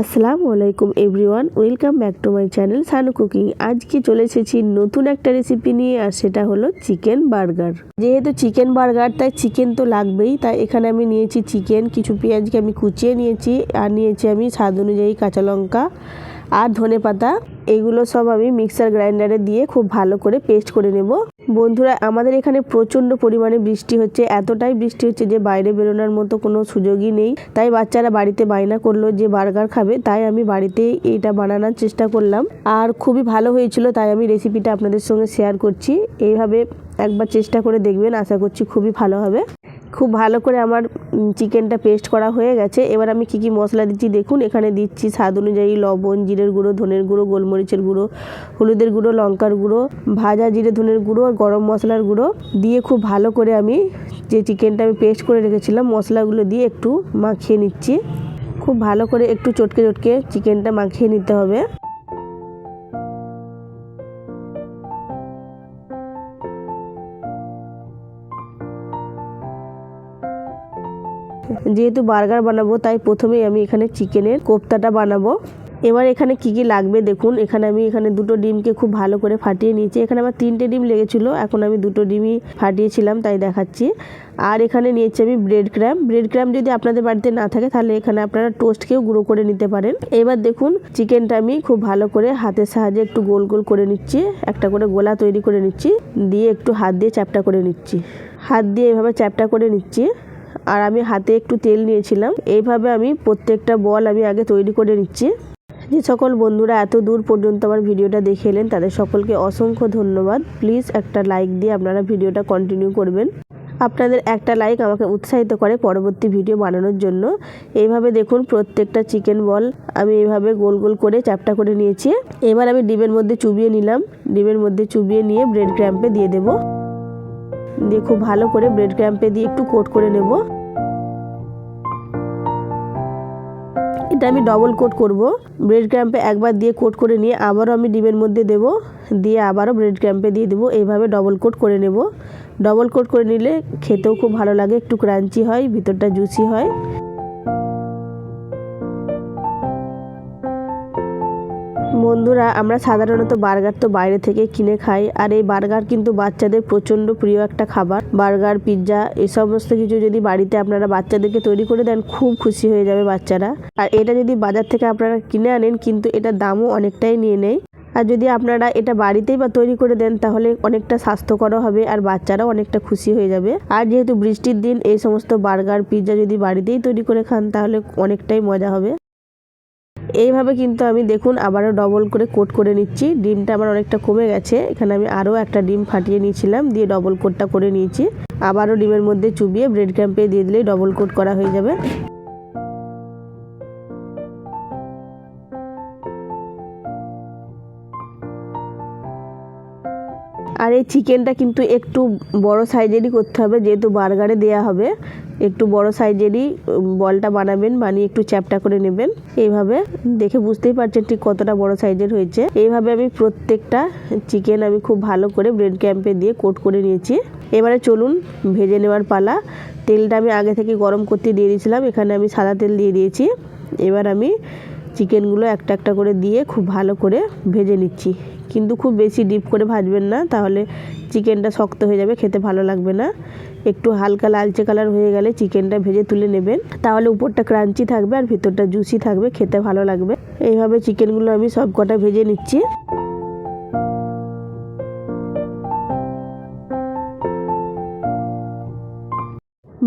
আসসালামু আলাইকুম everyone, welcome back to my channel Sanu cooking. আজকে চলে এসেছি নতুন একটা রেসিপি নিয়ে, আর সেটা হলো চিকেন বার্গার। যেহেতু চিকেন বার্গার, তাই চিকেন তো লাগবেই, তাই এখানে আমি নিয়েছি চিকেন, কিছু পেঁয়াজকে আমি কুচিয়ে নিয়েছি, আর নিয়েছি আমি স্বাদ অনুযায়ী কাঁচা লঙ্কা আর ধনে পাতা। এগুলো সব আমি মিক্সার গ্রাইন্ডারে দিয়ে খুব ভালো করে পেস্ট করে নেব। বন্ধুরা, আমাদের এখানে প্রচণ্ড পরিমাণে বৃষ্টি হচ্ছে। এতটাই বৃষ্টি হচ্ছে যে বাইরে বেরোনোর মতো কোনো সুযোগই নেই। তাই বাচ্চারা বাড়িতে বায়না করল যে বার্গার খাবে, তাই আমি বাড়িতে এটা বানানোর চেষ্টা করলাম। আর খুবই ভালো হয়েছিল, তাই আমি রেসিপিটা আপনাদের সঙ্গে শেয়ার করছি। এইভাবে একবার চেষ্টা করে দেখবেন, আশা করছি খুবই ভালো হবে। খুব ভালো করে আমার চিকেনটা পেস্ট করা হয়ে গেছে। এবার আমি কি কি মশলা দিচ্ছি দেখুন, এখানে দিচ্ছি স্বাদ অনুযায়ী লবণ, জিরের গুঁড়ো, ধনের গুঁড়ো, গোলমরিচের গুঁড়ো, হলুদের গুঁড়ো, লঙ্কার গুঁড়ো, ভাজা জিরে ধনের গুঁড়ো আর গরম মশলার গুঁড়ো দিয়ে খুব ভালো করে আমি যে চিকেনটা আমি পেস্ট করে রেখেছিলাম, মশলাগুলো দিয়ে একটু মাখিয়ে নিচ্ছি। খুব ভালো করে একটু চটকে চটকে চিকেনটা মাখিয়ে নিতে হবে। যেহেতু বার্গার বানাবো, তাই প্রথমেই আমি এখানে চিকেনের কোপ্তাটা বানাবো। এবার এখানে কি কি লাগবে দেখুন। এখানে আমি এখানে দুটো ডিমকে খুব ভালো করে ফাটিয়ে নিয়েছি। এখানে আমার তিনটে ডিম লেগেছিল, এখন আমি দুটো ডিমই ফাটিয়েছিলাম, তাই দেখাচ্ছি। আর এখানে নিয়েছি আমি ব্রেড ক্র্যাম ব্রেড ক্র্যাম যদি আপনাদের বাড়িতে না থাকে, তাহলে এখানে আপনারা টোস্টকেও গুঁড়ো করে নিতে পারেন। এবার দেখুন, চিকেনটা আমি খুব ভালো করে হাতের সাহায্যে একটু গোল গোল করে নিচ্ছি। একটা করে গোলা তৈরি করে নিচ্ছি। দিয়ে একটু হাত দিয়ে চ্যাপটা করে নিচ্ছি। হাত দিয়ে এভাবে চ্যাপটা করে নিচ্ছি। আর আমি হাতে একটু তেল নিয়েছিলাম। এইভাবে আমি প্রত্যেকটা বল আমি আগে তৈরি করে নিচ্ছি। যে সকল বন্ধুরা এত দূর পর্যন্ত আমার ভিডিওটা দেখে এলেন, তাদের সকলকে অসংখ্য ধন্যবাদ। প্লিজ একটা লাইক দিয়ে আপনারা ভিডিওটা কন্টিনিউ করবেন। আপনাদের একটা লাইক আমাকে উৎসাহিত করে পরবর্তী ভিডিও বানানোর জন্য। এইভাবে দেখুন প্রত্যেকটা চিকেন বল আমি এইভাবে গোল গোল করে চ্যাপটা করে নিয়েছি। এবার আমি ডিমের মধ্যে চুবিয়ে নিলাম। ডিমের মধ্যে চুবিয়ে নিয়ে ব্রেড ক্র্যাম্পে দিয়ে দেবো। দিয়ে খুব ভালো করে ব্রেড ক্র্যাম্পে দিয়ে একটু কোট করে নেব। এটা আমি ডবল কোট করব। ব্রেড ক্র্যাম্পে একবার দিয়ে কোট করে নিয়ে আবারও আমি ডিমের মধ্যে দেব। দিয়ে আবারও ব্রেড ক্র্যাম্পে দিয়ে দেবো। এইভাবে ডবল কোট করে নেব। ডবল কোট করে নিলে খেতেও খুব ভালো লাগে, একটু ক্রাঞ্চি হয়, ভিতরটা জুসি হয়। বন্ধুরা, আমরা সাধারণত বার্গার তো বাইরে থেকে কিনে খাই, আর এই বার্গার কিন্তু বাচ্চাদের প্রচণ্ড প্রিয় একটা খাবার। বার্গার, পিৎজা, এই সমস্ত কিছু যদি বাড়িতে আপনারা বাচ্চাদেরকে তৈরি করে দেন, খুব খুশি হয়ে যাবে বাচ্চারা। আর এটা যদি বাজার থেকে আপনারা কিনে আনেন, কিন্তু এটার দামও অনেকটাই নিয়ে নেয়। আর যদি আপনারা এটা বাড়িতেই বা তৈরি করে দেন, তাহলে অনেকটা স্বাস্থ্যকরও হবে, আর বাচ্চারাও অনেকটা খুশি হয়ে যাবে। আর যেহেতু বৃষ্টির দিন, এই সমস্ত বার্গার, পিৎজা যদি বাড়িতেই তৈরি করে খান, তাহলে অনেকটাই মজা হবে। এইভাবে কিন্তু আমি দেখুন আবারও ডবল করে কোট করে নিচ্ছি। ডিমটা আমার অনেকটা কমে গেছে। এখানে আমি আরও একটা ডিম ফাটিয়ে নিয়েছিলাম, দিয়ে ডবল কোটটা করে নিয়েছি। আবারও ডিমের মধ্যে চুবিয়ে ব্রেড ক্যাম্পে দিয়ে দিলেই ডবল কোট করা হয়ে যাবে। এই চিকেনটা কিন্তু একটু বড় সাইজেরই করতে হবে, যেহেতু বার্গারে দেয়া হবে। একটু বড় সাইজেরই বলটা বানাবেন, বানিয়ে একটু চ্যাপটা করে নেবেন। এইভাবে দেখে বুঝতেই পারছেন ঠিক কতটা বড় সাইজের হয়েছে। এইভাবে আমি প্রত্যেকটা চিকেন আমি খুব ভালো করে ব্রেড ক্যাম্পে দিয়ে কোট করে নিয়েছি। এবারে চলুন ভেজে নেওয়ার পালা। তেলটা আমি আগে থেকে গরম করতে দিয়ে দিয়েছিলাম, এখানে আমি সাদা তেল দিয়ে দিয়েছি। এবার আমি চিকেনগুলো একটা একটা করে দিয়ে খুব ভালো করে ভেজে নিচ্ছি। কিন্তু খুব বেশি ডিপ করে ভাজবেন না, তাহলে চিকেনটা শক্ত হয়ে যাবে, খেতে ভালো লাগবে না। একটু হালকা লালচে কালার হয়ে গেলে চিকেনটা ভেজে তুলে নেবেন। তাহলে উপরটা ক্রাঞ্চি থাকবে আর ভিতরটা জুসি থাকবে, খেতে ভালো লাগবে। এইভাবে চিকেনগুলো আমি সব কটা ভেজে নিচ্ছি।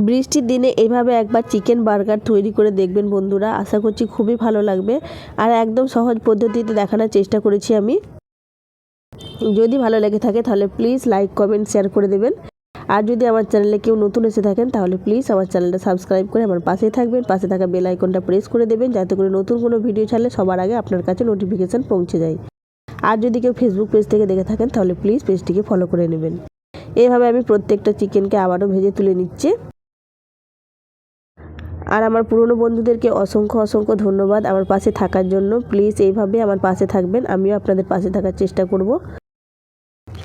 বৃষ্টির দিনে এইভাবে একবার চিকেন বার্গার তৈরি করে দেখবেন বন্ধুরা, আশা করছি খুবই ভালো লাগবে। আর একদম সহজ পদ্ধতিতে দেখানোর চেষ্টা করেছি আমি। যদি ভালো লেগে থাকে তাহলে প্লিজ লাইক কমেন্ট শেয়ার করে দেবেন। আর যদি আমার চ্যানেলে কেউ নতুন এসে থাকেন, তাহলে প্লিজ আমার চ্যানেলটা সাবস্ক্রাইব করে আমার পাশেই থাকবেন। পাশে থাকা বেল আইকনটা প্রেস করে দেবেন, যাতে করে নতুন কোনো ভিডিও ছাড়লে সবার আগে আপনার কাছে নোটিফিকেশান পৌঁছে যায়। আর যদি কেউ ফেসবুক পেজ থেকে দেখে থাকেন, তাহলে প্লিজ পেজটিকে ফলো করে নেবেন। এইভাবে আমি প্রত্যেকটা চিকেনকে আবারও ভেজে তুলে নিচ্ছি। আর আমার পুরনো বন্ধুদেরকে অসংখ্য অসংখ্য ধন্যবাদ আমার পাশে থাকার জন্য। প্লিজ এইভাবে আমার পাশে থাকবেন, আমিও আপনাদের পাশে থাকার চেষ্টা করব।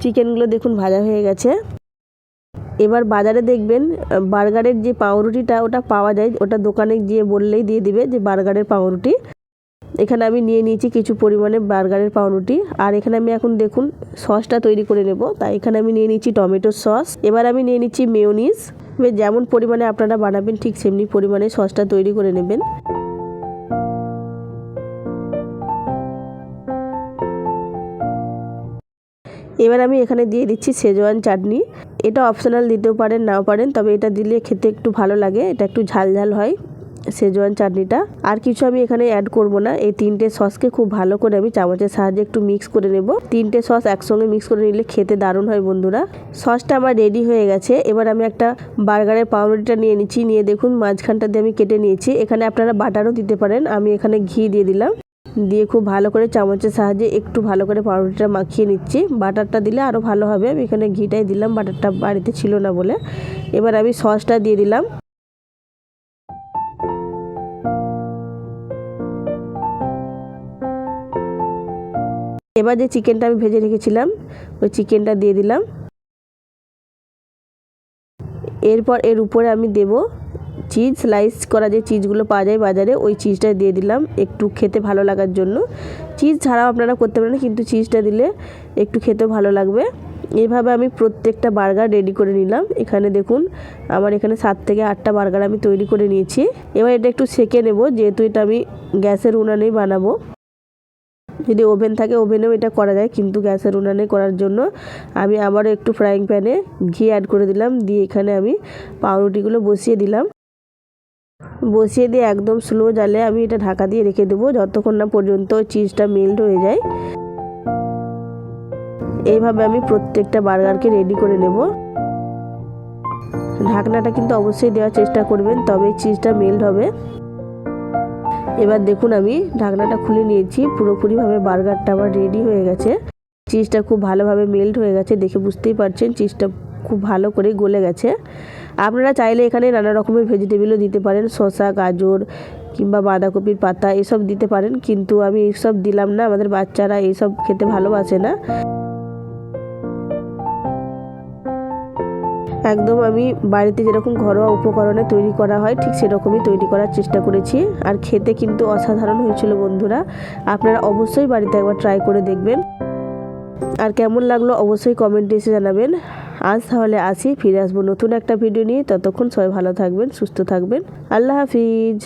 চিকেনগুলো দেখুন ভাজা হয়ে গেছে। এবার বাজারে দেখবেন, বার্গারের যে পাউরুটিটা ওটা পাওয়া যায়, ওটা দোকানে গিয়ে বললেই দিয়ে দিবে যে বার্গারের পাউরুটি। এখানে আমি নিয়ে নিয়েছি কিছু পরিমাণে বার্গারের পাউরুটি। আর এখানে আমি এখন দেখুন, সসটা তৈরি করে নেব। তাই এখানে আমি নিয়ে নিচ্ছি টমেটো সস। এবার আমি নিয়ে নিচ্ছি মেয়োনিজ। যেমন পরিমাণে আপনারা বানাবেন, ঠিক সেমনি পরিমাণে সসটা তৈরি করে নেবেন। এবার আমি এখানে দিয়ে দিচ্ছি সেজওয়ান চাটনি। এটা অপশনাল দিতেও পারেন, নাও পারেন, তবে এটা দিলে খেতে একটু ভালো লাগে। এটা একটু ঝাল ঝাল হয় সেজওয়ান চাটনিটা। আর কিছু আমি এখানে অ্যাড করব না। এই তিনটে সসকে খুব ভালো করে আমি চামচের সাহায্যে একটু মিক্স করে নেব। তিনটে সস একসঙ্গে মিক্স করে নিলে খেতে দারুণ হয় বন্ধুরা। সসটা আমার রেডি হয়ে গেছে। এবার আমি একটা বার্গারের পাউরুটিটা নিয়ে নিচ্ছি। নিয়ে দেখুন, মাঝখানটা দিয়ে আমি কেটে নিয়েছি। এখানে আপনারা বাটারও দিতে পারেন। আমি এখানে ঘি দিয়ে দিলাম। দিয়ে খুব ভালো করে চামচের সাহায্যে একটু ভালো করে পাউরুটিটা মাখিয়ে নিচ্ছি। বাটারটা দিলে আরও ভালো হবে। আমি এখানে ঘিটাই দিলাম, বাটারটা বাড়িতে ছিল না বলে। এবার আমি সসটা দিয়ে দিলাম। এবার যে চিকেনটা আমি ভেজে রেখেছিলাম, ওই চিকেনটা দিয়ে দিলাম। এরপর এর উপরে আমি দেব চিজ স্লাইস করা যে চিজগুলো পাওয়া যায় বাজারে, ওই চিজটা দিয়ে দিলাম একটু খেতে ভালো লাগার জন্য। চিজ ছাড়াও আপনারা করতে পারেন, কিন্তু চিজটা দিলে একটু খেতেও ভালো লাগবে। এইভাবে আমি প্রত্যেকটা বার্গার রেডি করে নিলাম। এখানে দেখুন, আমার এখানে সাত থেকে আটটা বার্গার আমি তৈরি করে নিয়েছি। এবার এটা একটু সেকে নেব, যেহেতু এটা আমি গ্যাসের উনানেই বানাবো। যদি ওভেন থাকে, ওভেনেও এটা করা যায়, কিন্তু গ্যাসের উনানে করার জন্য আমি আবারও একটু ফ্রাইং প্যানে ঘি অ্যাড করে দিলাম। দিয়ে এখানে আমি পাউরুটিগুলো বসিয়ে দিলাম। বসিয়ে দিয়ে একদম স্লো জালে আমি এটা ঢাকা দিয়ে রেখে দেবো, যতক্ষণ না পর্যন্ত চিজটা মেল্ট হয়ে যায়। এইভাবে আমি প্রত্যেকটা বার্গারকে রেডি করে নেব। ঢাকনাটা কিন্তু অবশ্যই দেওয়ার চেষ্টা করবেন, তবে চিজটা মেল্ট হবে। এবার দেখুন আমি ঢাকনাটা খুলে নিয়েছি, পুরোপুরিভাবে বার্গারটা আমার রেডি হয়ে গেছে। চিজটা খুব ভালোভাবে মেল্ট হয়ে গেছে, দেখে বুঝতেই পারছেন চিজটা খুব ভালো করে গলে গেছে। আপনারা চাইলে এখানে নানা রকমের ভেজিটেবিলও দিতে পারেন। শসা, গাজর কিংবা বাঁধাকপির পাতা, এসব দিতে পারেন। কিন্তু আমি এইসব দিলাম না, আমাদের বাচ্চারা এইসব খেতে ভালোবাসে না। একদম আমি বাড়িতে যেরকম ঘরোয়া উপকরণে তৈরি করা হয়, ঠিক সেরকমই তৈরি করার চেষ্টা করেছি। আর খেতে কিন্তু অসাধারণ হয়েছিল বন্ধুরা। আপনারা অবশ্যই বাড়িতে একবার ট্রাই করে দেখবেন। আর কেমন লাগল অবশ্যই কমেন্টে এসে জানাবেন। আজ তাহলে আসি, ফিরে আসব নতুন একটা ভিডিও নিয়ে। ততক্ষণ সবাই ভালো থাকবেন, সুস্থ থাকবেন। আল্লাহ হাফিজ।